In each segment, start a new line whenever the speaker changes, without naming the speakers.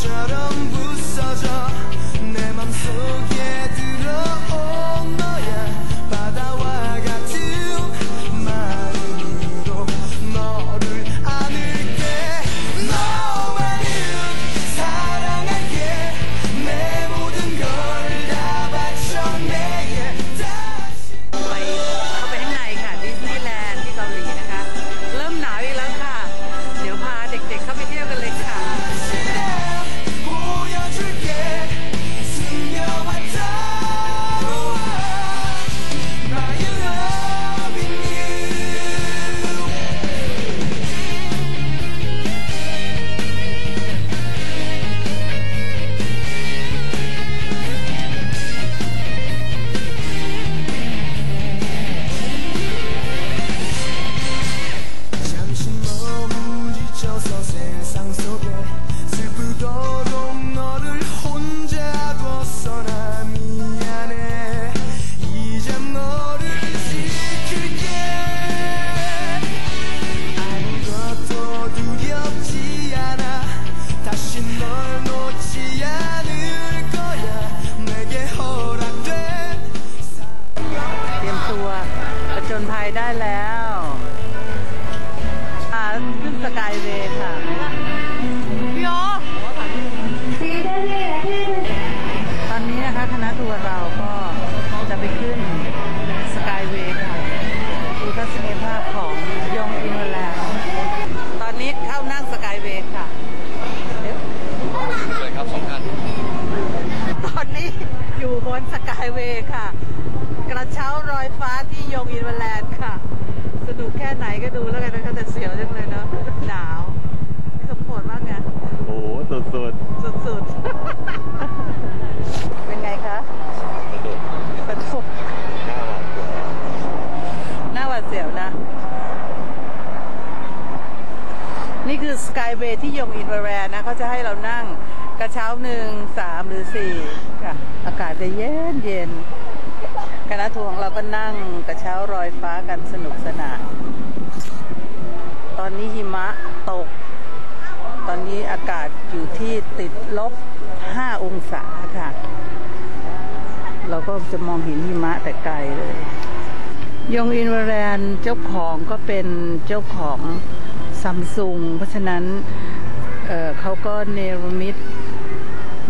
처럼 부서져
เวที่ยงอินเวร์แลนนะเขาจะให้เรานั่งกระเช้าหนึ่งสามหรือสี่ค่ะ อากาศจะเย็นเย็นคณะทัวร์ของเราก็นั่งกระเช้ารอยฟ้ากันสนุกสนาน ตอนนี้หิมะตก ตอนนี้อากาศอยู่ที่ติดลบ5องศาค่ะ เราก็จะมองเห็นหิมะแต่ไกลเลย ยงอินเวร์แลนเจ้าของก็เป็นเจ้าของ ซัมซุงเพราะฉะนั้นเเขาก็เนรมิต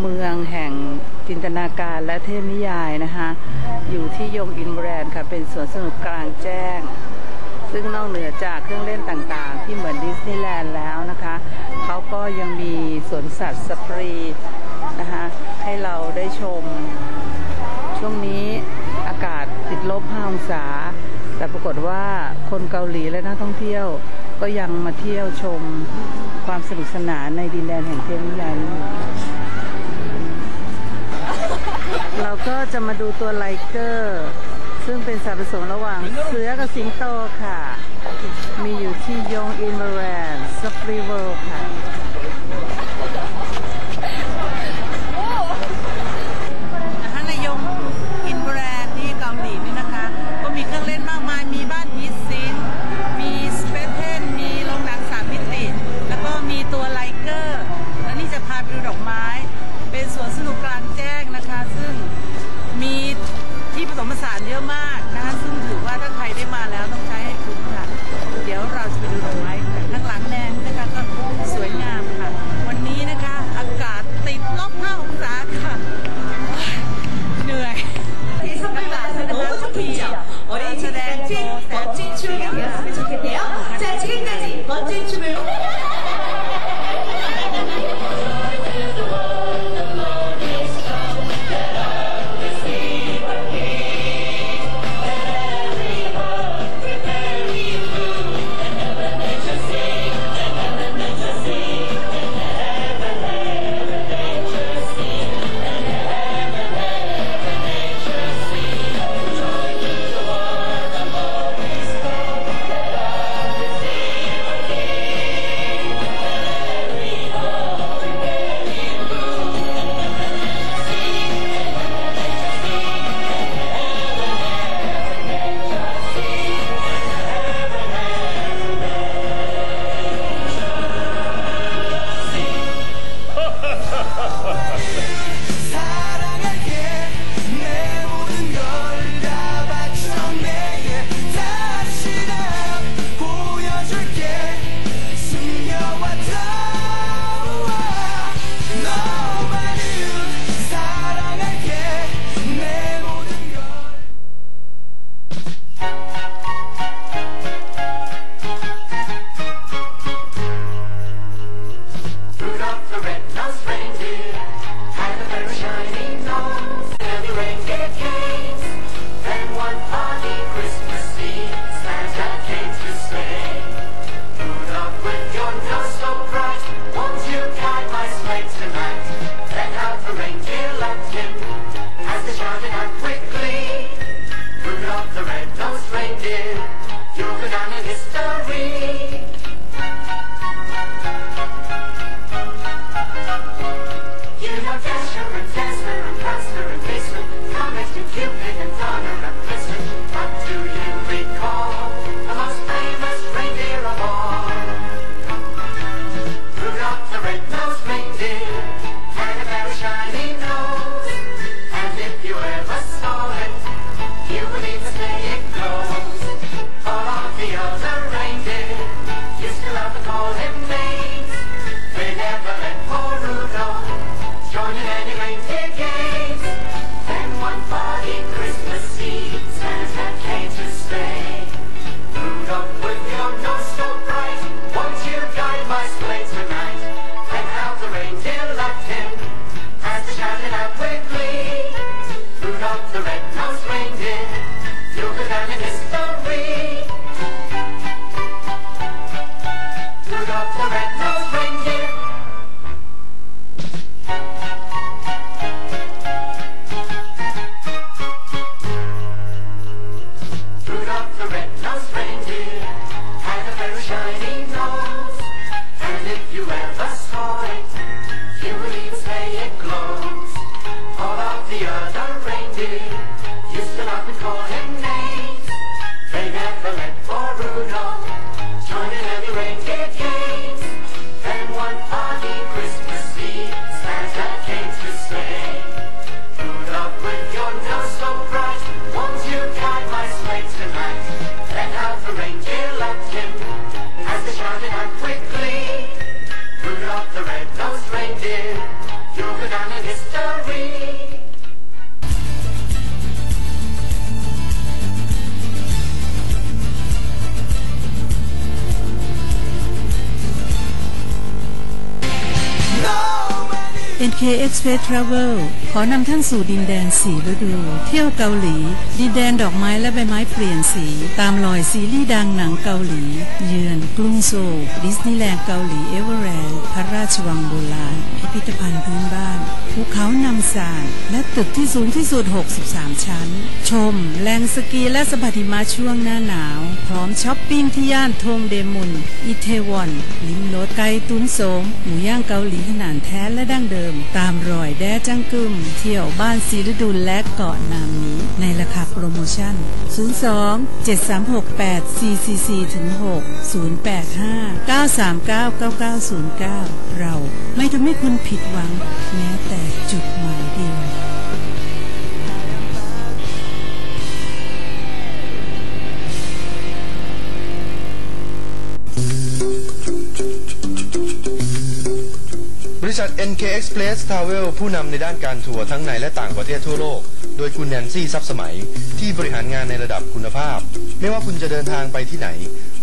เมืองแห่งจินตนาการและเทพนิยายนะคะอยู่ที่ยงอินเวอร์แลนด์ค่ะ เป็นสวนสนุกกลางแจ้ง ซึ่งนอกเหนือจากเครื่องเล่นต่างๆ ที่เหมือนดิสนีย์แลนด์แล้วนะคะ เขาก็ยังมีสวนสัตว์สปรีนะคะให้เราได้ชม ช่วงนี้อากาศติดลบ5องศา แต่ปรากฏว่าคนเกาหลีและนักท่องเที่ยว ก็ยังมาเที่ยวชมความสนุกสนานในดินแดนแห่งเทพนิยายนี้เราก็จะมาดูตัวไลเกอร์ ซึ่งเป็นสัตว์ผสมระหว่างเสือกับสิงโตค่ะ มีอยู่ที่ยงอินเมอร์แรนสปรีเวิลค่ะนะคะ K Express Travel ขอนำท่านสู่ดินแดนสีฤดู เที่ยวเกาหลี ดินแดนดอกไม้และใบไม้เปลี่ยนสี ตามรอยซีรีส์ดังหนังเกาหลี เยือนกรุงโซลดิสนีย์แลนด์เกาหลีเอเวอร์แลนด์พระราชวังโบราณ พิพิธภัณฑ์พื้นบ้าน ภูเขานำสานและตึกที่สูงที่สุด 63 ชั้น ชมแหล่งสกีและสะบัดหิมะช่วงหน้าหนาว พร้อมช้อปปิ้งที่ย่านทงเดมุนอิเทวอน ลิมรสไก่ตุนโสมหมูย่างเกาหลีขนาดแท้และดั้งเดิมตามรอยแด้จังกึมเที่ยวบ้านสีฤดูและเกาะนามิในราคาโปรโมชั่น 02 736 8444ถึง6 085 939 9909 เราไม่ทำให้คุณผิดหวัง แม้แต่จุดหมายเดียว
ริษัท NK Express Travel ผู้นำในด้านการทัวร์ทั้งในและต่างประเทศทั่วโลก โดยคุณแนนซี่ซับสมัย ที่บริหารงานในระดับคุณภาพ ไม่ว่าคุณจะเดินทางไปที่ไหน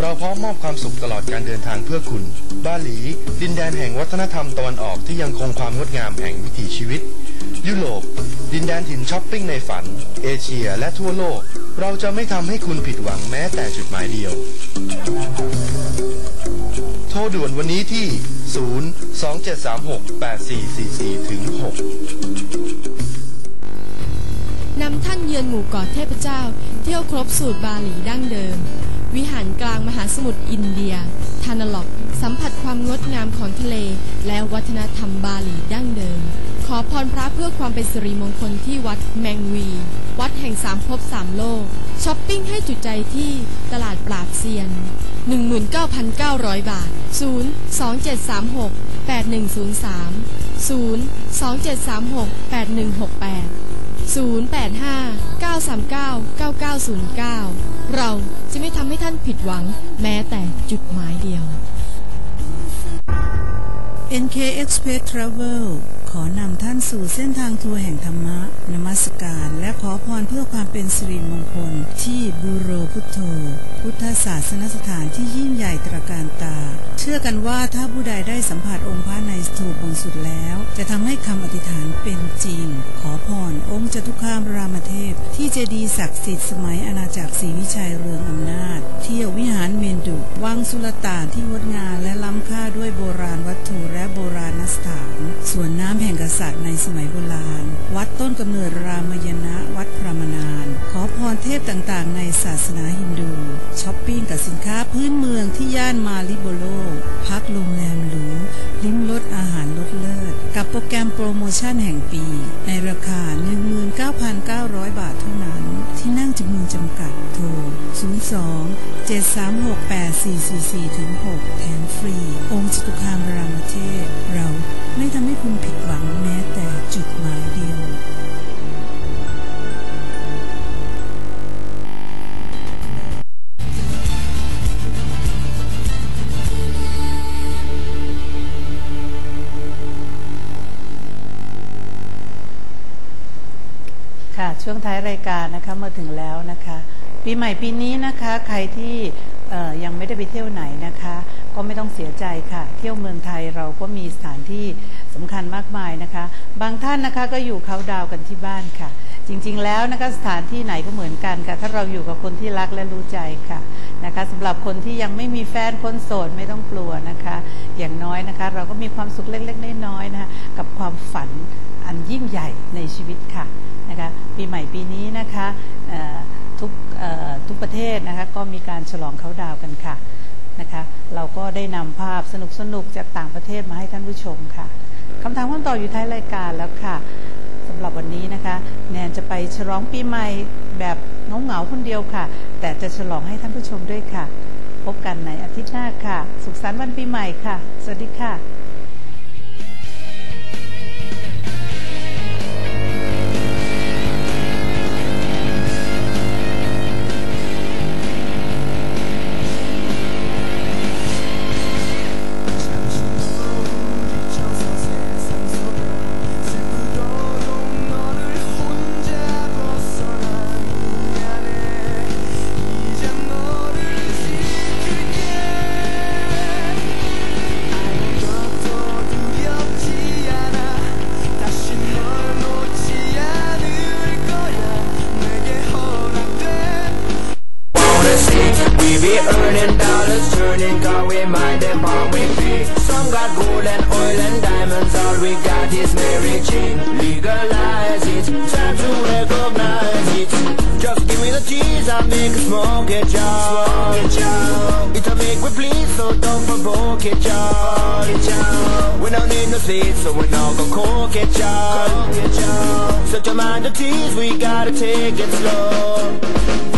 เราพร้อมมอบความสุขตลอดการเดินทางเพื่อคุณ บาหลี ดินแดนแห่งวัฒนธรรมตะวันออกที่ยังคงความงดงามแห่งวิถีชีวิต ยุโรป ดินแดนถิ่นช้อปปิ้งในฝัน เอเชียและทั่วโลก เราจะไม่ทำให้คุณผิดหวังแม้แต่จุดหมายเดียว รด่วนวันนี้ที่ 0 2 7 3 6 8 4 4 4ถึง6
นำท่านเยือนหมู่เกาะเทพเจ้า เที่ยวครบสูตรบาหลีดั้งเดิม วิหารกลางมหาสมุทรอินเดีย ทานาล็อก สัมผัสความงดงามของทะเล และวัฒนธรรมบาหลีดั้งเดิม ขอพรพระเพื่อความเป็นสิริมงคลที่วัดแมงวี วัดแห่งสามภพสามโลก ช้อปปิ้งให้จุดใจที่ตลาดปราบเซียน 19,900 บาท 0 2 7 3 6 8 1 0 3 0 2 7 3 6 8 1 6 8 085-939-9909 เราจะไม่ทำให้ท่านผิดหวังแม้แต่จุดหมายเดียว
NK Express Travel ขอนำท่านสู่เส้นทางทัวร์แห่งธรรมะ นมัสการ และขอพรเพื่อความเป็นสิริมงคล ที่บูโรพุทโธ พุทธศาสนสถานที่ยิ่งใหญ่ตระการตา เชื่อกันว่าถ้าผู้ใดได้สัมผัสองค์พระในสถูปบงสุดแล้ว จะทำให้คำอธิษฐานเป็นจริง ขอพรองค์จตุคามรามเทพ ที่เจดีศักดิ์สิทธิ์สมัยอาณาจักรศรีวิชัยเรืองอำนาจ เที่ยววิหารเมนดุวังสุลต่านที่งดงามและล้ำค่าด้วยโบราณวัตถุและโบราณสถานส่วนน้ำแห่งกษัตริย์ในสมัยโบราณ วัดต้นกำเนิดรามยนะวัดพระมนาน ขอพรเทพต่างๆ ในศาสนาฮินดูช้อปปิ้งกับสินค้าพื้นเมืองที่ย่านมาริโบโล พักโรงแรมหรูลิ้มรสอาหารลดเลิศ กับโปรแกรมโปรโมชั่นแห่งปี ในราคา 19,900 บาทเท่านั้น ที่นั่งจำนวนจำกัดโทร 02-7368444-6 แถมฟรี องค์จตุคามรามเทพเรา ไม่ทำให้คุณผิดหวังแม้แต่จุดหมายเดียว ค่ะช่วงท้ายรายการนะคะมาถึงแล้วนะคะ ปีใหม่ปีนี้นะคะ ใครที่ยังไม่ได้ไปเที่ยวไหนนะคะ ก็ไม่ต้องเสียใจค่ะ เที่ยวเมืองไทยเราก็มีสถานที่สำคัญมากมายนะคะ บางท่านนะคะก็อยู่เขาดาวกันที่บ้านค่ะ จริงๆแล้วนะคะสถานที่ไหนก็เหมือนกันค่ะ ถ้าเราอยู่กับคนที่รักและรู้ใจค่ะนะคะสำหรับคนที่ยังไม่มีแฟนคนโสดไม่ต้องกลัวนะคะ อย่างน้อยนะคะ เราก็มีความสุขเล็กๆน้อยๆนะคะกับความฝันอันยิ่งใหญ่ในชีวิตค่ะนะคะปีใหม่ปีนี้นะคะทุกทุกประเทศนะคะก็มีการฉลองเขาดาวกันค่ะ นะคะ เราก็ได้นำภาพสนุกๆจากต่างประเทศมาให้ท่านผู้ชมค่ะคำถามคำตอบอยู่ท้ายรายการแล้วค่ะสำหรับวันนี้นะคะ แนนจะไปฉลองปีใหม่แบบเหงาๆคนเดียวค่ะ แต่จะฉลองให้ท่านผู้ชมด้วยค่ะ พบกันในอาทิตย์หน้าค่ะ สุขสันต์วันปีใหม่ค่ะ สวัสดีค่ะ
earning dollars, turning car we mind them how we pay. Some got gold and oil and diamonds, all we got is Mary Jane. Legalize it, time to recognize it. Just give me the cheese, I'll make a smoke it, y'all. It'll make we please, so don't provoke it, y'all. We don't need no seeds, so we're not go cook it, y'all. Set your mind to tease, we gotta take it slow.